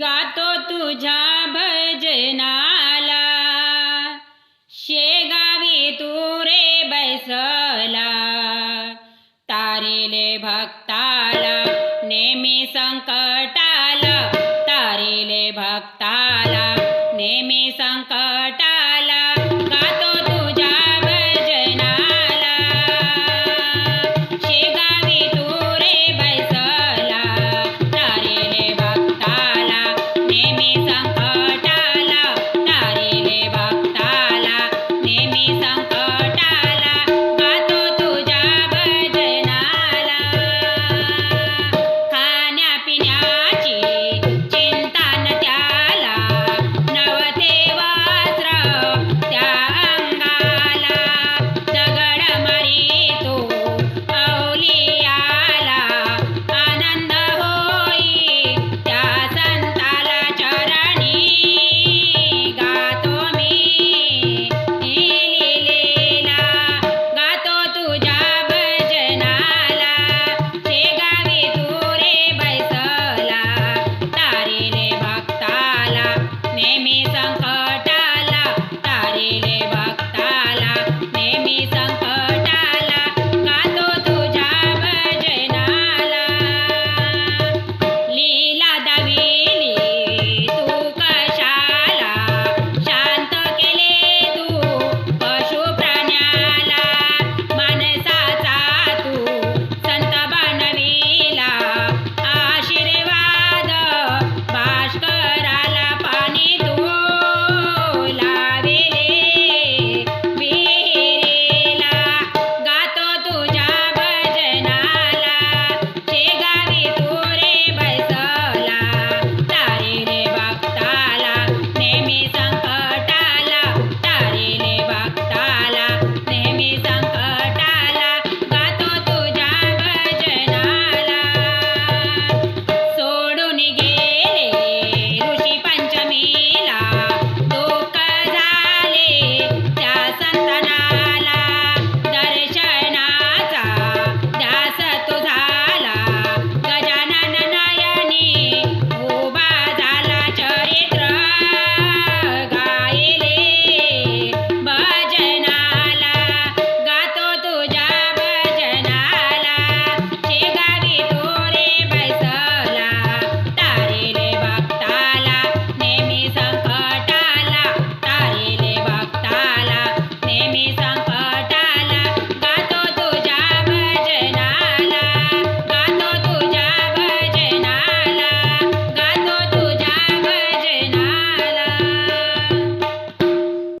गातो तुझ्या भजनाला. शेगावी तू रे बैसला. तारिले भक्ताला नेहमी संकटाला. तारिले भक्ताला